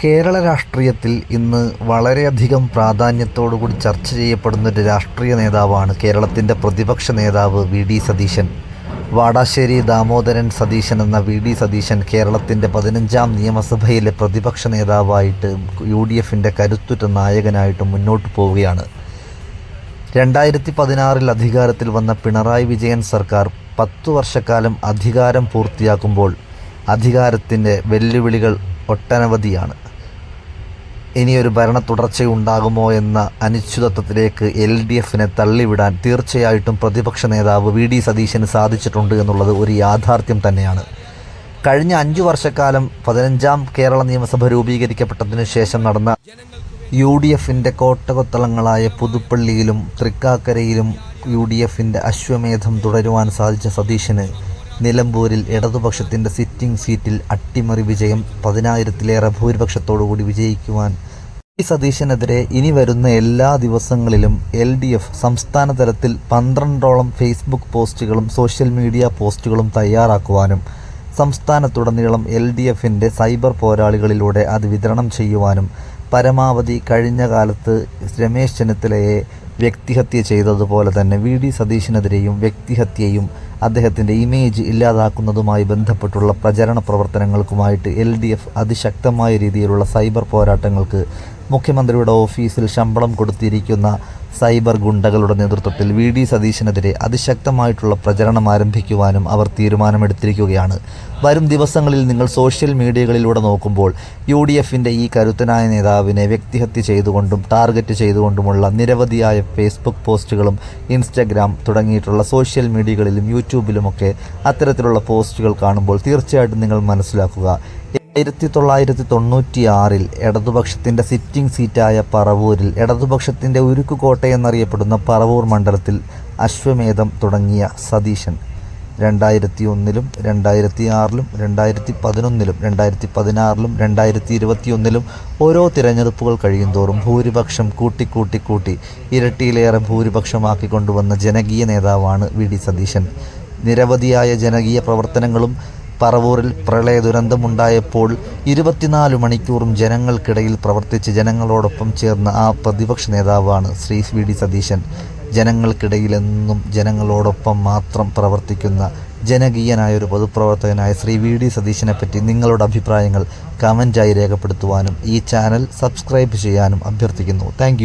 കേരള രാഷ്ട്രീയത്തിൽ ഇന്ന് വളരെയധികം പ്രാധാന്യത്തോടുകൂടി ചർച്ച ചെയ്യപ്പെടുന്ന ഒരു രാഷ്ട്രീയ നേതാവാണ് കേരളത്തിന്റെ പ്രതിപക്ഷ നേതാവ് വി ഡി സതീശൻ. വാടാശ്ശേരി ദാമോദരൻ സതീശൻ എന്ന വി ഡി സതീശൻ കേരളത്തിന്റെ പതിനഞ്ചാം നിയമസഭയിലെ പ്രതിപക്ഷ നേതാവായിട്ട് യു ഡി എഫിന്റെ കരുത്തുറ്റ നായകനായിട്ട് മുന്നോട്ട് പോവുകയാണ്. രണ്ടായിരത്തി പതിനാറിൽ അധികാരത്തിൽ വന്ന പിണറായി വിജയൻ സർക്കാർ പത്തു വർഷക്കാലം അധികാരം പൂർത്തിയാക്കുമ്പോൾ അധികാരത്തിന്റെ വെല്ലുവിളികൾ ഒട്ടനവധിയാണ്. ഇനിയൊരു ഭരണ തുടർച്ചയുണ്ടാകുമോ എന്ന അനിശ്ചിതത്വത്തിലേക്ക് എൽ ഡി എഫിനെ തള്ളിവിടാൻ തീർച്ചയായിട്ടും പ്രതിപക്ഷ നേതാവ് വി ഡി സതീശന് സാധിച്ചിട്ടുണ്ട് എന്നുള്ളത് ഒരു യാഥാർത്ഥ്യം തന്നെയാണ്. കഴിഞ്ഞ അഞ്ചു വർഷക്കാലം പതിനഞ്ചാം കേരള നിയമസഭ രൂപീകരിക്കപ്പെട്ടതിനു ശേഷം നടന്ന യു ഡി എഫിന്റെ കോട്ടകൊത്തളങ്ങളായ പുതുപ്പള്ളിയിലും തൃക്കാക്കരയിലും യു ഡി എഫിന്റെ അശ്വമേധം തുടരുവാൻ സാധിച്ച സതീശന് നിലമ്പൂരിൽ ഇടതുപക്ഷത്തിന്റെ സിറ്റിംഗ് സീറ്റിൽ അട്ടിമറി വിജയം പതിനായിരത്തിലേറെ ഭൂരിപക്ഷത്തോടുകൂടി വിജയിക്കുവാൻ ഈ സതീശനെതിരെ ഇനി വരുന്ന എല്ലാ ദിവസങ്ങളിലും എൽ ഡി എഫ് സംസ്ഥാന തലത്തിൽ പന്ത്രണ്ടോളം ഫേസ്ബുക്ക് പോസ്റ്റുകളും സോഷ്യൽ മീഡിയ പോസ്റ്റുകളും തയ്യാറാക്കുവാനും സംസ്ഥാനത്തുടനീളം എൽ ഡി എഫിന്റെ സൈബർ പോരാളികളിലൂടെ അത് വിതരണം ചെയ്യുവാനും പരമാവധി കഴിഞ്ഞ കാലത്ത് രമേശ് ചെന്നിത്തലയെ വ്യക്തിഹത്യ ചെയ്തതുപോലെ തന്നെ വി ഡി സതീശനെതിരെയും വ്യക്തിഹത്യയും അദ്ദേഹത്തിന്റെ ഇമേജ് ഇല്ലാതാക്കുന്നതുമായി ബന്ധപ്പെട്ടുള്ള പ്രചരണ പ്രവർത്തനങ്ങൾക്കുമായിട്ട് എൽ ഡി എഫ് അതിശക്തമായ രീതിയിലുള്ള സൈബർ പോരാട്ടങ്ങൾക്ക് മുഖ്യമന്ത്രിയുടെ ഓഫീസിൽ ശമ്പളം കൊടുത്തിരിക്കുന്ന സൈബർ ഗുണ്ടകളുടെ നേതൃത്വത്തിൽ വി ഡി സതീശനെതിരെ അതിശക്തമായിട്ടുള്ള പ്രചരണം ആരംഭിക്കുവാനും അവർ തീരുമാനമെടുത്തിരിക്കുകയാണ്. വരും ദിവസങ്ങളിൽ നിങ്ങൾ സോഷ്യൽ മീഡിയകളിലൂടെ നോക്കുമ്പോൾ യു ഡി എഫിന്റെ ഈ കരുത്തനായ നേതാവിനെ വ്യക്തിഹത്യ ചെയ്തുകൊണ്ടും ടാർഗറ്റ് ചെയ്തുകൊണ്ടുമുള്ള നിരവധിയായ ഫേസ്ബുക്ക് പോസ്റ്റുകളും ഇൻസ്റ്റഗ്രാം തുടങ്ങിയിട്ടുള്ള സോഷ്യൽ മീഡിയകളിലും യൂട്യൂബിലുമൊക്കെ അത്തരത്തിലുള്ള പോസ്റ്റുകൾ കാണുമ്പോൾ തീർച്ചയായിട്ടും നിങ്ങൾ മനസ്സിലാക്കുക. ആയിരത്തി തൊള്ളായിരത്തി തൊണ്ണൂറ്റി ആറിൽ ഇടതുപക്ഷത്തിന്റെ സിറ്റിംഗ് സീറ്റായ പറവൂരിൽ ഇടതുപക്ഷത്തിന്റെ ഉരുക്കുകോട്ട എന്നറിയപ്പെടുന്ന പറവൂർ മണ്ഡലത്തിൽ അശ്വമേധം തുടങ്ങിയ സതീശൻ. രണ്ടായിരത്തി ഒന്നിലും രണ്ടായിരത്തി ആറിലും രണ്ടായിരത്തി പതിനൊന്നിലും രണ്ടായിരത്തി പതിനാറിലും രണ്ടായിരത്തി ഇരുപത്തിയൊന്നിലും ഓരോ തിരഞ്ഞെടുപ്പുകൾ കഴിയുന്തോറും ഭൂരിപക്ഷം കൂട്ടിക്കൂട്ടി കൂട്ടി ഇരട്ടിയിലേറെ ഭൂരിപക്ഷമാക്കിക്കൊണ്ടുവന്ന ജനകീയ നേതാവാണ് വി. ഡി. സതീശൻ. നിരവധിയായ ജനകീയ പ്രവർത്തനങ്ങളും പറവൂരിൽ പ്രളയ ദുരന്തമുണ്ടായപ്പോൾ ഇരുപത്തിനാല് മണിക്കൂറും ജനങ്ങൾക്കിടയിൽ പ്രവർത്തിച്ച് ജനങ്ങളോടൊപ്പം ചേർന്ന ആ പ്രതിപക്ഷ നേതാവാണ് ശ്രീ വി ഡി സതീശൻ. ജനങ്ങൾക്കിടയിലെന്നും ജനങ്ങളോടൊപ്പം മാത്രം പ്രവർത്തിക്കുന്ന ജനകീയനായ ഒരു പൊതുപ്രവർത്തകനായ ശ്രീ വി ഡി സതീശനെ പറ്റി നിങ്ങളുടെ അഭിപ്രായങ്ങൾ കമന്റായി രേഖപ്പെടുത്തുവാനും ഈ ചാനൽ സബ്സ്ക്രൈബ് ചെയ്യാനും അഭ്യർത്ഥിക്കുന്നു. താങ്ക്